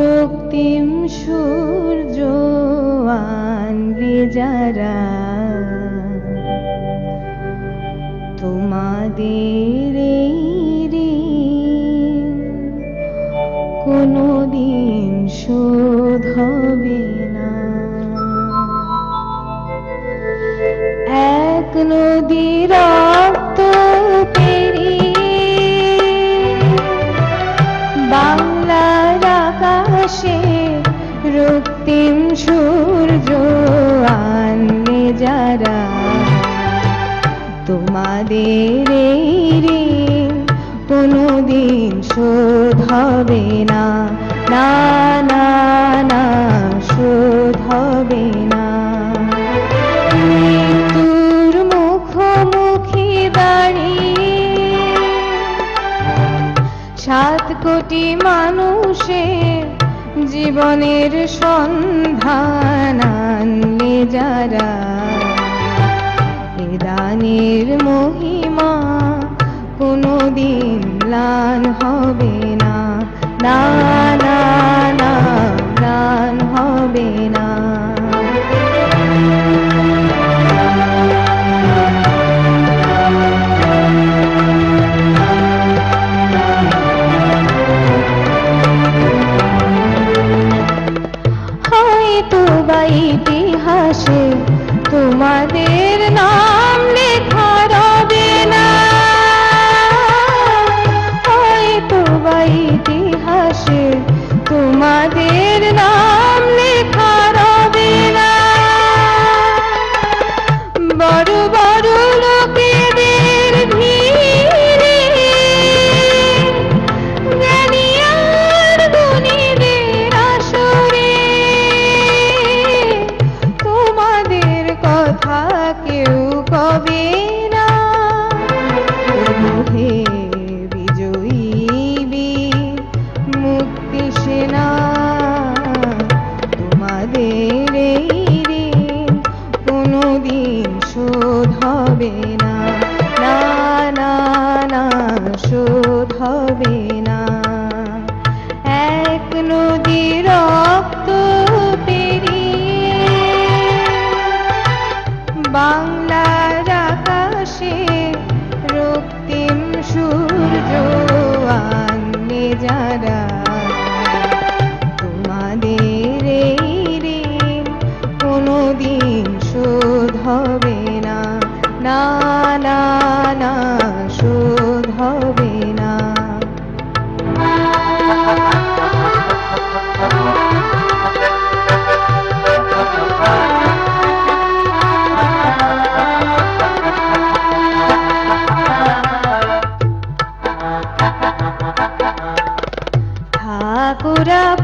রক্তিম সূর্য আনবে যারা তোমাদের এই ঋণ কোনোদিন শোধ হবে না। এক নদী তোমাদের এই ঋণ কোনোদিন শোধ হবে না। না না না, শোধ হবে না। মৃত্যুর মুখোমুখি দাঁড়িয়ে সাত কোটি মানুষের জীবনের সন্ধান আনলে যারা দানের মহিমা কোনোদিন ম্লান হবে না। না না না, ম্লান হবে না। হয়তো বা ইতিহাসে তোমাদের শোধ হবে না।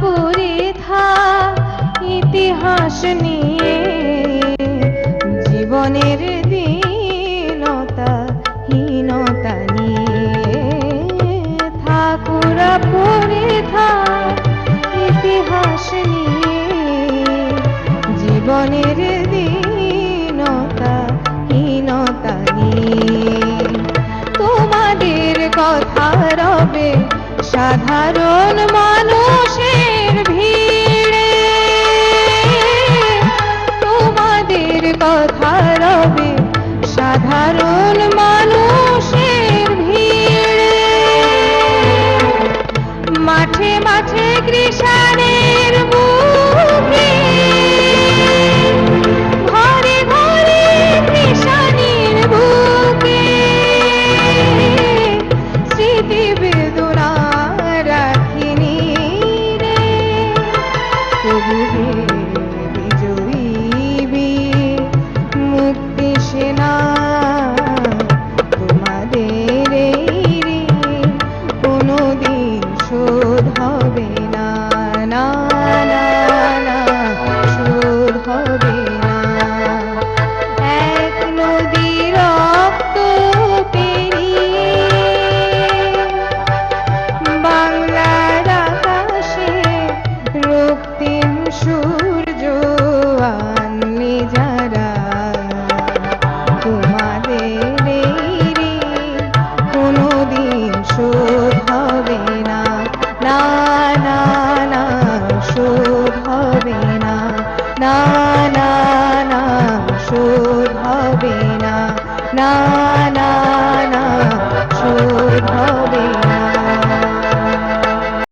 পুরী থা, ইতিহাস নিয়ে জীবনের দীনতা, হীনতা নিয়ে ঠাকুরা পুরী থা, ইতিহাস নিয়ে জীবনের দীনতা, হীনতা নিয়ে। তোমাদের কথা রবে সাধারণ মানুষের মাঠে মাঠে কৃষাণের বুকে শোধ হবে না। না না না না।